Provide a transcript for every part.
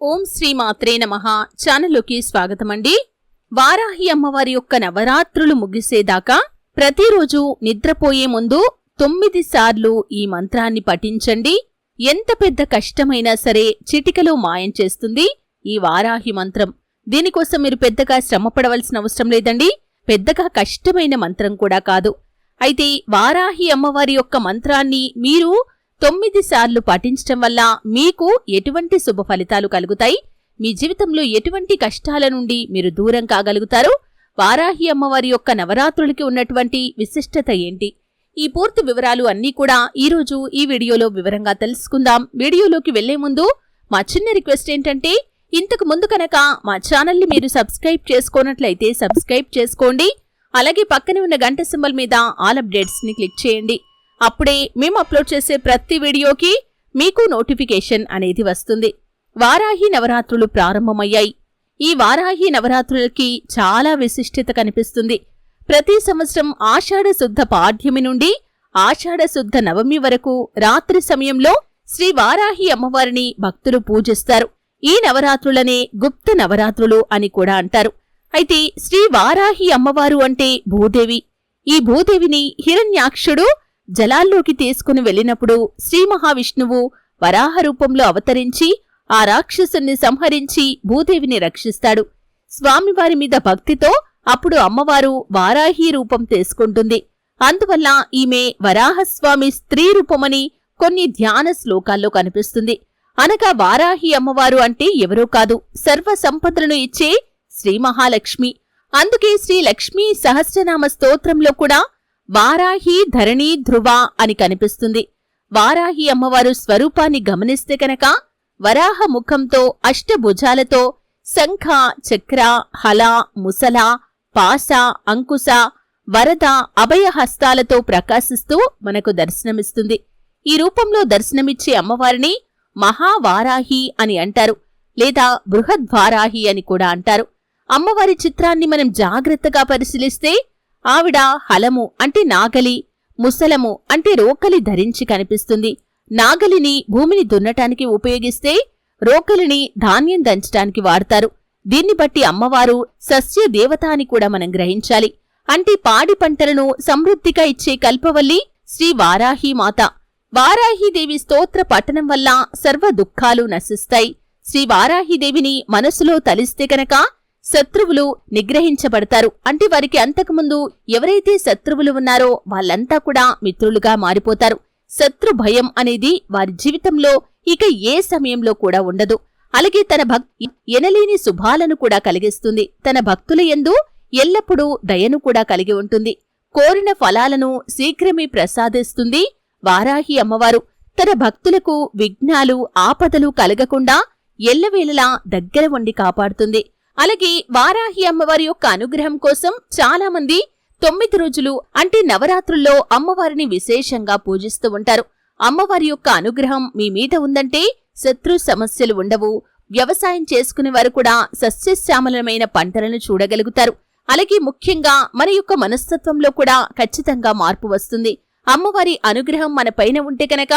ఓం శ్రీ మాత్రే నమ. ఛానల్లోకి స్వాగతమండి. వారాహి అమ్మవారి యొక్క నవరాత్రులు ముగిసేదాకా ప్రతిరోజు నిద్రపోయే ముందు తొమ్మిది సార్లు ఈ మంత్రాన్ని పఠించండి. ఎంత పెద్ద కష్టమైనా సరే చిటికలో మాయం చేస్తుంది ఈ వారాహి మంత్రం. దీనికోసం మీరు పెద్దగా శ్రమపడవలసిన అవసరం లేదండి. పెద్దగా కష్టమైన మంత్రం కూడా కాదు. అయితే వారాహి అమ్మవారి యొక్క మంత్రాన్ని మీరు తొమ్మిది సార్లు పఠించటం వల్ల మీకు ఎటువంటి శుభ ఫలితాలు కలుగుతాయి? మీ జీవితంలో ఎటువంటి కష్టాల నుండి మీరు దూరం కాగలుగుతారు? వారాహి అమ్మవారి యొక్క నవరాత్రులకి ఉన్నటువంటి విశిష్టత ఏంటి? ఈ పూర్తి వివరాలు అన్నీ కూడా ఈరోజు ఈ వీడియోలో వివరంగా తెలుసుకుందాం. వీడియోలోకి వెళ్ళే ముందు మా చిన్న రిక్వెస్ట్ ఏంటంటే ఇంతకు ముందు కనుక మా ఛానల్ని మీరు సబ్స్క్రైబ్ చేసుకోనట్లయితే సబ్స్క్రైబ్ చేసుకోండి. అలాగే పక్కనే ఉన్న గంట సింబల్ మీద ఆల్ అప్డేట్స్ని క్లిక్ చేయండి. అప్పుడే మేము అప్లోడ్ చేసే ప్రతి వీడియోకి మీకు నోటిఫికేషన్ అనేది వస్తుంది. వారాహి నవరాత్రులు ప్రారంభమయ్యాయి. ఈ వారాహి నవరాత్రులకి చాలా విశిష్టత కనిపిస్తుంది. ప్రతి సంవత్సరం ఆషాఢ శుద్ధ పాడ్యమి నుండి ఆషాఢ శుద్ధ నవమి వరకు రాత్రి సమయంలో శ్రీ వారాహి అమ్మవారిని భక్తులు పూజిస్తారు. ఈ నవరాత్రులనే గుప్త నవరాత్రులు అని కూడా అంటారు. అయితే శ్రీ వారాహి అమ్మవారు అంటే భూదేవి. ఈ భూదేవిని హిరణ్యాక్షుడు జలాల్లోకి తీసుకుని వెళ్ళినప్పుడు శ్రీ మహావిష్ణువు వరాహ రూపంలో అవతరించి ఆ రాక్షసుని సంహరించి భూదేవిని రక్షిస్తాడు. స్వామివారి మీద భక్తితో అప్పుడు అమ్మవారు వారాహి రూపం తీసుకుంటుంది. అందువల్ల ఈమె వరాహస్వామి స్త్రీ రూపమని కొన్ని ధ్యాన శ్లోకాల్లో కనిపిస్తుంది. అనగా వారాహి అమ్మవారు అంటే ఎవరో కాదు సర్వ సంపదలను ఇచ్చే శ్రీ మహాలక్ష్మి. అందుకే శ్రీ లక్ష్మీ సహస్రనామ స్తోత్రంలో కూడా వారాహి ధరణి ధ్రువ అని కనిపిస్తుంది. వారాహి అమ్మవారు స్వరూపాన్ని గమనిస్తే కనుక వరాహ ముఖంతో అష్టభుజాలతో శంఖ చక్ర హల ముసల పాస అంకుశ వరద అభయహస్తాలతో ప్రకాశిస్తూ మనకు దర్శనమిస్తుంది. ఈ రూపంలో దర్శనమిచ్చే అమ్మవారిని మహావారాహి అని అంటారు లేదా బృహద్వారాహి అని కూడా అంటారు. అమ్మవారి చిత్రాన్ని మనం జాగ్రత్తగా పరిశీలిస్తే ఆవిడ హలము అంటే నాగలి ముసలము అంటే రోకలి ధరించి కనిపిస్తుంది. నాగలిని భూమిని దున్నటానికి ఉపయోగిస్తే రోకలిని ధాన్యం దంచటానికి వాడతారు. దీన్ని బట్టి అమ్మవారు సస్య దేవత అని కూడా మనం గ్రహించాలి. అంటే పాడి పంటలను సమృద్ధిగా ఇచ్చే కల్పవల్లి శ్రీ వారాహీమాత వారాహీదేవి స్తోత్ర పఠనం వల్ల సర్వ దుఃఖాలు నశిస్తాయి. శ్రీ వారాహీదేవిని మనసులో తలిస్తే కనుక శత్రువులు నిగ్రహించబడతారు. అంటే వారికి అంతకుముందు ఎవరైతే శత్రువులు ఉన్నారో వాళ్ళంతా కూడా మిత్రులుగా మారిపోతారు. శత్రు భయం అనేది వారి జీవితంలో ఇక ఏ సమయంలో కూడా ఉండదు. అలాగే తన భక్తి ఎనలేని శుభాలను కూడా కలిగిస్తుంది. తన భక్తుల యందు ఎల్లప్పుడూ దయను కూడా కలిగి ఉంటుంది. కోరిన ఫలాలను శీఘ్రమే ప్రసాదిస్తుంది వారాహి అమ్మవారు. తన భక్తులకు విఘ్నాలు ఆపదలు కలగకుండా ఎల్లవేళలా దగ్గర ఉండి కాపాడుతుంది. అలాగే వారాహి అమ్మవారి యొక్క అనుగ్రహం కోసం చాలా మంది తొమ్మిది రోజులు అంటే నవరాత్రుల్లో అమ్మవారిని విశేషంగా పూజిస్తూ ఉంటారు. అమ్మవారి యొక్క అనుగ్రహం మీ మీద ఉందంటే శత్రు సమస్యలు ఉండవు. వ్యవసాయం చేసుకునే వారు కూడా సస్యశ్యామలమైన పంటలను చూడగలుగుతారు. అలాగే ముఖ్యంగా మన యొక్క మనస్తత్వంలో కూడా ఖచ్చితంగా మార్పు వస్తుంది. అమ్మవారి అనుగ్రహం మన పైన ఉంటే కనుక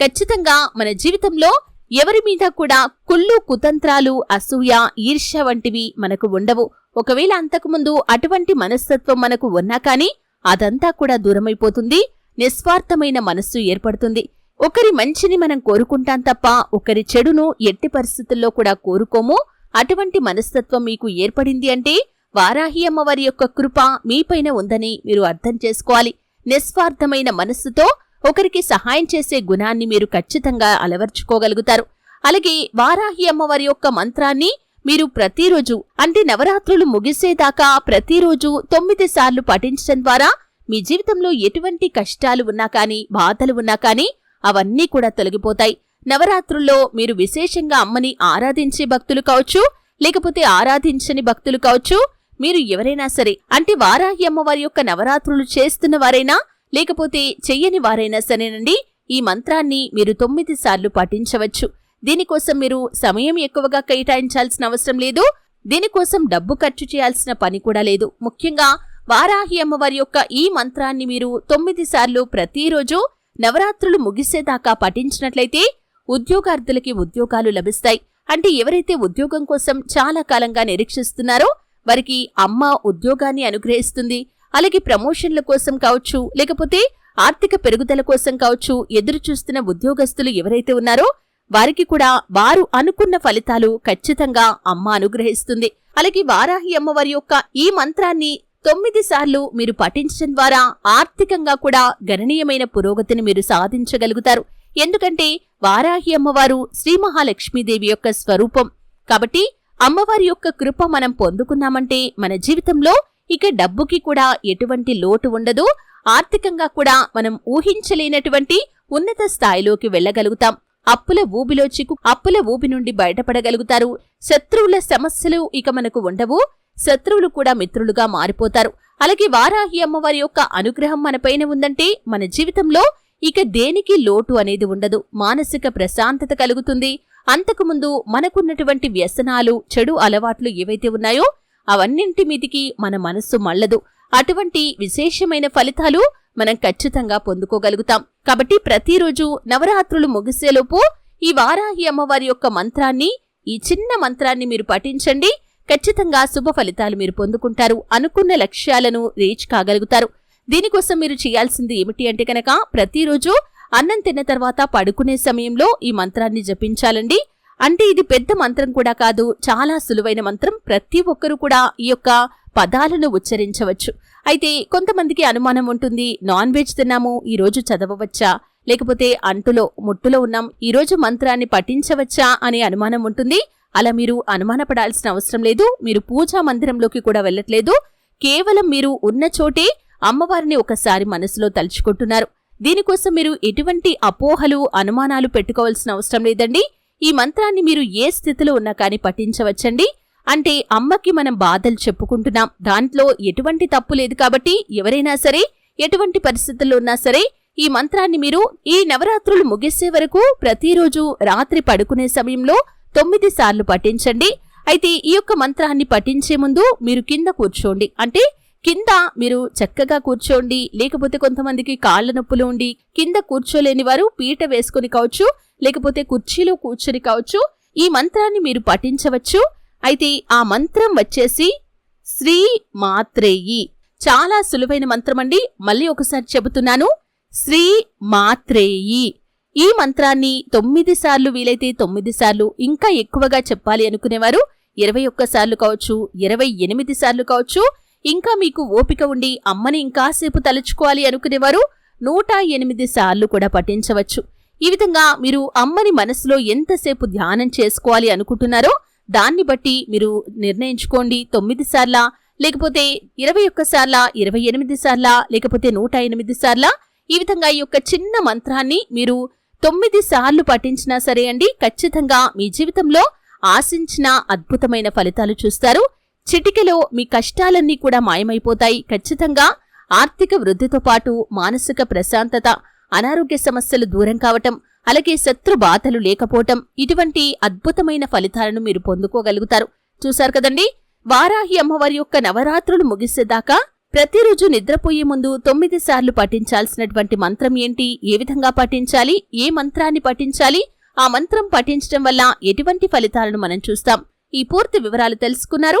ఖచ్చితంగా మన జీవితంలో ఎవరి మీద కూడా కుళ్ళు కుతంత్రాలు అసూయ ఈర్ష్య వంటివి మనకు ఉండవు. ఒకవేళ అంతకుముందు అటువంటి మనస్తత్వం మనకు ఉన్నా కాని అదంతా కూడా దూరమైపోతుంది నిస్వార్థమైన మనస్సు ఏర్పడుతుంది. ఒకరి మంచిని మనం కోరుకుంటాం తప్ప ఒకరి చెడును ఎట్టి పరిస్థితుల్లో కూడా కోరుకోము. అటువంటి మనస్తత్వం మీకు ఏర్పడింది అంటే వారాహి అమ్మవారి యొక్క కృప మీపైన ఉందని మీరు అర్థం చేసుకోవాలి. నిస్వార్థమైన మనస్సుతో ఒకరికి సహాయం చేసే గుణాన్ని మీరు ఖచ్చితంగా అలవర్చుకోగలుగుతారు. అలాగే వారాహి అమ్మవారి యొక్క మంత్రాన్ని మీరు ప్రతిరోజు అంటే నవరాత్రులు ముగిసేదాకా ప్రతిరోజు తొమ్మిది సార్లు పఠించడం ద్వారా మీ జీవితంలో ఎటువంటి కష్టాలు ఉన్నా కానీ బాధలు ఉన్నా కానీ అవన్నీ కూడా తొలగిపోతాయి. నవరాత్రుల్లో మీరు విశేషంగా అమ్మని ఆరాధించే భక్తులు కావచ్చు లేకపోతే ఆరాధించని భక్తులు కావచ్చు మీరు ఎవరైనా సరే అంటే వారాహి అమ్మవారి యొక్క నవరాత్రులు చేస్తున్న వారైనా లేకపోతే చెయ్యని వారైనా సరేనండి. ఈ మంత్రాన్ని మీరు తొమ్మిది సార్లు పఠించవచ్చు దీనికోసం మీరు సమయం ఎక్కువగా కేటాయించాల్సిన అవసరం లేదు. దీనికోసం డబ్బు ఖర్చు చేయాల్సిన పని కూడా లేదు. ముఖ్యంగా వారాహి అమ్మవారి యొక్క ఈ మంత్రాన్ని మీరు తొమ్మిది సార్లు ప్రతిరోజు నవరాత్రులు ముగిసేదాకా పఠించినట్లయితే ఉద్యోగార్థులకి ఉద్యోగాలు లభిస్తాయి. అంటే ఎవరైతే ఉద్యోగం కోసం చాలా కాలంగా నిరీక్షిస్తున్నారో వారికి అమ్మ ఉద్యోగాన్ని అనుగ్రహిస్తుంది. అలాగే ప్రమోషన్ల కోసం కావచ్చు లేకపోతే ఆర్థిక పెరుగుదల కోసం కావచ్చు ఎదురు చూస్తున్న ఉద్యోగస్తులు ఎవరైతే ఉన్నారో వారికి కూడా వారు అనుకున్న ఫలితాలు ఖచ్చితంగా అమ్మ అనుగ్రహిస్తుంది. అలాగే వారాహి అమ్మవారి యొక్క ఈ మంత్రాన్ని తొమ్మిది సార్లు మీరు పఠించడం ద్వారా ఆర్థికంగా కూడా గణనీయమైన పురోగతిని మీరు సాధించగలుగుతారు. ఎందుకంటే వారాహి అమ్మవారు శ్రీ మహాలక్ష్మీదేవి యొక్క స్వరూపం. కాబట్టి అమ్మవారి యొక్క కృప మనం పొందుకున్నామంటే మన జీవితంలో ఇక డబ్బుకి కూడా ఎటువంటి లోటు ఉండదు. ఆర్థికంగా కూడా మనం ఊహించలేనటువంటి ఉన్నత స్థాయిలోకి వెళ్ళగలుగుతాం. అప్పుల ఊబిలో చిక్కు అప్పుల ఊబి నుండి బయటపడగలుగుతారు. శత్రువుల సమస్యలు ఇక మనకు ఉండవు. శత్రువులు కూడా మిత్రులుగా మారిపోతారు. అలాగే వారాహి అమ్మవారి యొక్క అనుగ్రహం మనపైన ఉందంటే మన జీవితంలో ఇక దేనికి లోటు అనేది ఉండదు. మానసిక ప్రశాంతత కలుగుతుంది. అంతకుముందు మనకున్నటువంటి వ్యసనాలు చెడు అలవాట్లు ఏవైతే ఉన్నాయో అవన్నింటి మీదికి మన మనస్సు మళ్ళదు. అటువంటి విశేషమైన ఫలితాలు మనం ఖచ్చితంగా పొందుకోగలుగుతాం. కాబట్టి ప్రతిరోజు నవరాత్రులు ముగిసేలోపు ఈ వారాహి అమ్మవారి యొక్క మంత్రాన్ని ఈ చిన్న మంత్రాన్ని మీరు పఠించండి. ఖచ్చితంగా శుభ ఫలితాలు మీరు పొందుకుంటారు. అనుకున్న లక్ష్యాలను రీచ్ కాగలుగుతారు. దీనికోసం మీరు చేయాల్సింది ఏమిటి అంటే కనుక ప్రతిరోజు అన్నం తిన్న తర్వాత పడుకునే సమయంలో ఈ మంత్రాన్ని జపించాలండి. అంటే ఇది పెద్ద మంత్రం కూడా కాదు చాలా సులువైన మంత్రం. ప్రతి ఒక్కరూ కూడా ఈ యొక్క పదాలను ఉచ్చరించవచ్చు. అయితే కొంతమందికి అనుమానం ఉంటుంది నాన్ వెజ్ తిన్నాము ఈరోజు చదవవచ్చా? లేకపోతే అంటులో ముట్టులో ఉన్నాం ఈరోజు మంత్రాన్ని పఠించవచ్చా అనే అనుమానం ఉంటుంది. అలా మీరు అనుమానపడాల్సిన అవసరం లేదు మీరు పూజా మందిరంలోకి కూడా వెళ్ళట్లేదు. కేవలం మీరు ఉన్న చోటే అమ్మవారిని ఒకసారి మనసులో తలుచుకుంటున్నారు. దీనికోసం మీరు ఎటువంటి అపోహలు అనుమానాలు పెట్టుకోవాల్సిన అవసరం లేదండి. ఈ మంత్రాన్ని మీరు ఏ స్థితిలో ఉన్నా కానీ పఠించవచ్చండి. అంటే అమ్మకి మనం బాధలు చెప్పుకుంటున్నాం. దాంట్లో ఎటువంటి తప్పు లేదు కాబట్టి ఎవరైనా సరే ఎటువంటి పరిస్థితుల్లో ఉన్నా సరే ఈ మంత్రాన్ని మీరు ఈ నవరాత్రులు ముగిసే వరకు ప్రతిరోజు రాత్రి పడుకునే సమయంలో తొమ్మిది సార్లు పఠించండి. అయితే ఈ యొక్క మంత్రాన్ని పఠించే ముందు మీరు కింద కూర్చోండి. అంటే కింద మీరు చక్కగా కూర్చోండి లేకపోతే కొంతమందికి కాళ్ళ నొప్పులు ఉండి కింద కూర్చోలేని వారు పీట వేసుకుని కావచ్చు లేకపోతే కుర్చీలో కూర్చొని కావచ్చు ఈ మంత్రాన్ని మీరు పఠించవచ్చు. అయితే ఆ మంత్రం వచ్చేసి శ్రీ మాత్రేయి. చాలా సులువైన మంత్రం అండి మళ్ళీ ఒకసారి చెబుతున్నాను. శ్రీ మాత్రేయి. ఈ మంత్రాన్ని తొమ్మిది సార్లు వీలైతే తొమ్మిది సార్లు ఇంకా ఎక్కువగా చెప్పాలి అనుకునేవారు. ఇరవై ఒక్కసార్లు కావచ్చు ఇరవై ఎనిమిది సార్లు కావచ్చు ఇంకా మీకు ఓపిక ఉండి అమ్మని ఇంకాసేపు తలుచుకోవాలి అనుకునేవారు నూట ఎనిమిది సార్లు కూడా పఠించవచ్చు. ఈ విధంగా మీరు అమ్మని మనసులో ఎంతసేపు ధ్యానం చేసుకోవాలి అనుకుంటున్నారో దాన్ని బట్టి మీరు నిర్ణయించుకోండి. తొమ్మిది సార్లా లేకపోతే ఇరవై ఒక్క సార్లా ఇరవై ఎనిమిది సార్లా లేకపోతే నూట ఎనిమిది సార్లా ఈ విధంగా ఈ యొక్క చిన్న మంత్రాన్ని మీరు తొమ్మిది సార్లు పఠించినా సరే అండి ఖచ్చితంగా మీ జీవితంలో ఆశించిన అద్భుతమైన ఫలితాలు చూస్తారు. చిటికెలో మీ కష్టాలన్నీ కూడా మాయమైపోతాయి. ఖచ్చితంగా ఆర్థిక వృద్ధితో పాటు మానసిక ప్రశాంతత అనారోగ్య సమస్యలు దూరం కావటం అలాగే శత్రు బాధలు లేకపోవటం ఇటువంటి అద్భుతమైన ఫలితాలను మీరు పొందుకోగలుగుతారు. చూశారు కదండి? వారాహి అమ్మవారి యొక్క నవరాత్రులు ముగిసేదాకా ప్రతిరోజు నిద్రపోయే ముందు తొమ్మిది సార్లు పఠించాల్సినటువంటి మంత్రం ఏంటి? ఏ విధంగా పఠించాలి? ఏ మంత్రాన్ని పఠించాలి? ఆ మంత్రం పఠించడం వల్ల ఎటువంటి ఫలితాలను మనం చూస్తాం? ఈ పూర్తి వివరాలు తెలుసుకున్నారు.